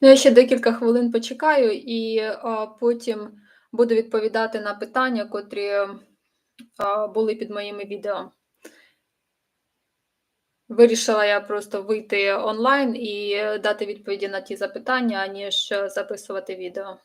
Ну, я ще декілька хвилин почекаю і а, потім буду відповідати на питання, котрі а, були під моїми відео. Вирішила я просто вийти онлайн і дати відповіді на ті запитання, аніж записувати відео.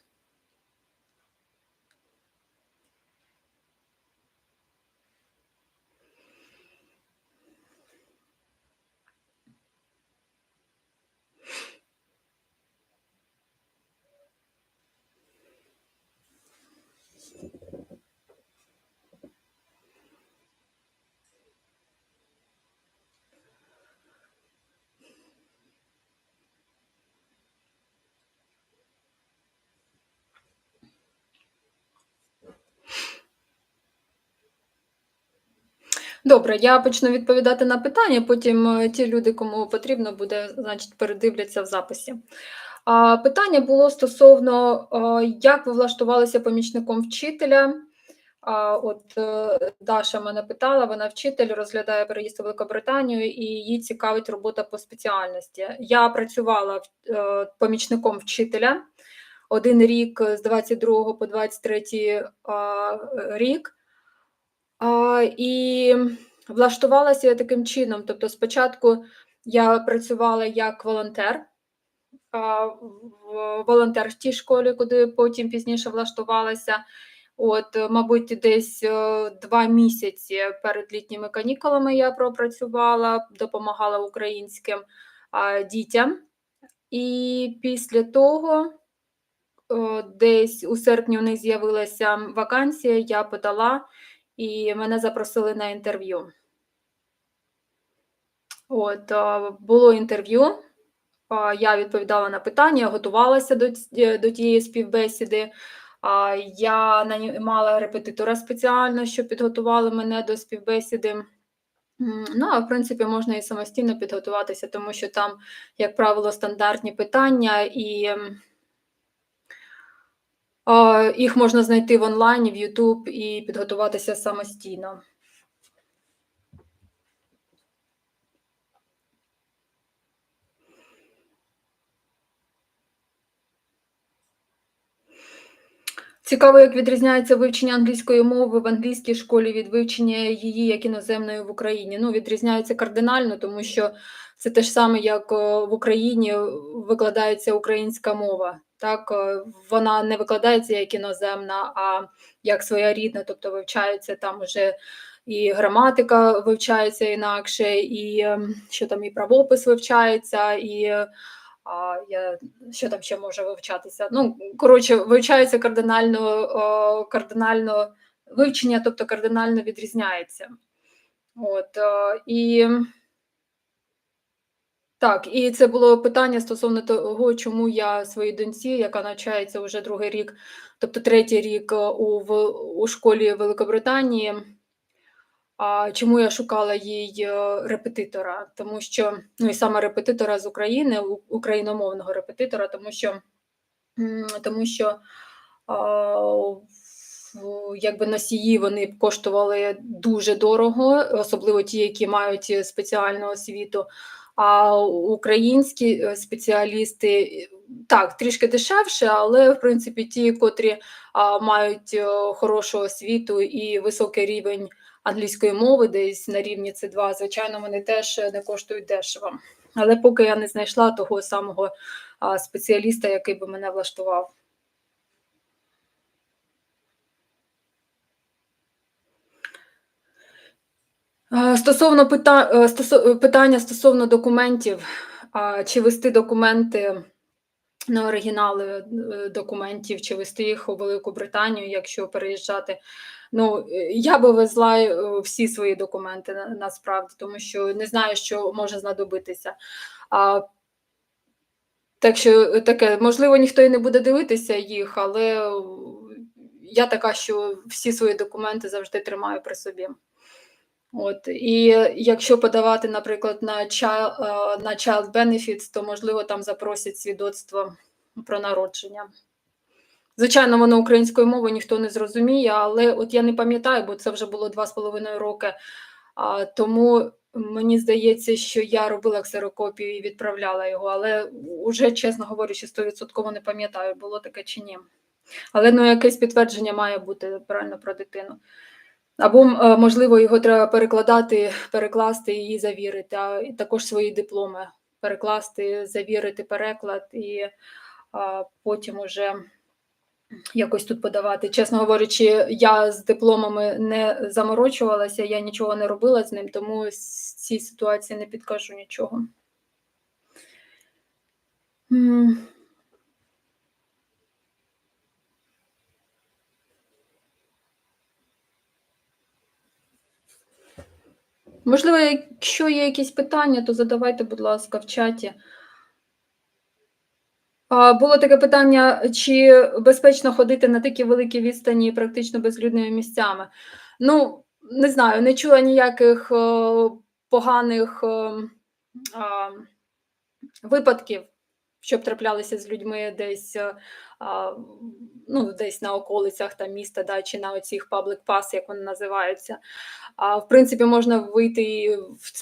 Добре, я почну відповідати на питання, потім е, ті люди, кому потрібно буде, значить, передивляться в записі. Питання було стосовно, як ви влаштувалися помічником вчителя. От е, Даша мене питала, вона вчитель, розглядає переїзд у Великобританію і її цікавить робота по спеціальності. Я працювала е, помічником вчителя один рік з 22 по 23 рік. І влаштувалася я таким чином. Тобто, спочатку я працювала як волонтер, волонтер в тій школі, куди потім пізніше влаштувалася. От, мабуть, десь е, два місяці перед літніми канікулами я пропрацювала, допомагала українським дітям. І після того, десь у серпні у них з'явилася вакансія, я подала і мене запросили на інтерв'ю. От, було інтерв'ю, я відповідала на питання, готувалася до до тієї співбесіди. Я мала репетитора спеціально, що підготували мене до співбесіди. Ну, а в принципі, можна і самостійно підготуватися, тому що там, як правило, стандартні питання і. Їх можна знайти в онлайні, в YouTube і підготуватися самостійно. Цікаво, як відрізняється вивчення англійської мови в англійській школі від вивчення її як іноземної в Україні. Ну, відрізняється кардинально, тому що це те ж саме, як в Україні викладається українська мова. Так, е, вона не викладається як іноземна, а як своя рідна, тобто вивчається там вже і граматика вивчається інакше, і ем, що там і правопис вивчається, і а, я, що там ще може вивчатися. Ну, коротше, вивчається кардинально, кардинально вивчення, тобто кардинально відрізняється. От, о, і так, і це було питання стосовно того, чому я своїй доньці, яка навчається вже другий рік, тобто третій рік е, у у школі Великобританії, а чому я шукала їй е, репетитора? Тому що ну і саме репетитора з України, україномовного репетитора, тому що тому що а, якби носії вони коштували дуже дорого, особливо ті, які мають спеціальну освіту. А українські е, спеціалісти так трішки дешевше, але в принципі ті, котрі а, мають е, хорошу освіту і високий рівень англійської мови, десь на рівні c 2 звичайно, вони теж не коштують дешево. Але поки я не знайшла того самого а, спеціаліста, який би мене влаштував. Стосовно пита... Стосов... питання стосовно документів, чи вести документи на оригінали е, документів, чи вести їх у Велику Британію, якщо переїжджати. Ну, я би везла е, всі свої документи насправді, тому що не знаю, що може знадобитися. А, Так що таке, можливо, ніхто і не буде дивитися їх, але я така, що всі свої документи завжди тримаю при собі. От І якщо подавати, наприклад, на child, е, на child benefits, то можливо там запросять свідоцтво про народження. Звичайно, воно українською мовою ніхто не зрозуміє, але от я не пам'ятаю, бо це вже було два з половиною роки. А, Тому Мені здається, що я робила ксерокопію і відправляла його, але уже, чесно говорячи, стовідсотково не пам'ятаю, було таке чи ні. Але ну, якесь підтвердження має бути правильно про дитину. Або, е, можливо, його треба перекладати, перекласти і завірити, а також свої дипломи перекласти, завірити переклад і а, потім уже якось тут подавати. Чесно говорячи, я з дипломами не заморочувалася, я нічого не робила з ним, тому з цій ситуації не підкажу нічого. Можливо, якщо є якісь питання, то задавайте, будь ласка, в чаті. Було таке питання, чи безпечно ходити на такі великі відстані практично безлюдними місцями. Ну, не знаю, не чула ніяких е, поганих е, випадків, щоб траплялися з людьми десь, е, ну, десь на околицях там, міста, да, чи на оцих паблик пас, як вони називаються. А, в принципі, можна вийти в центр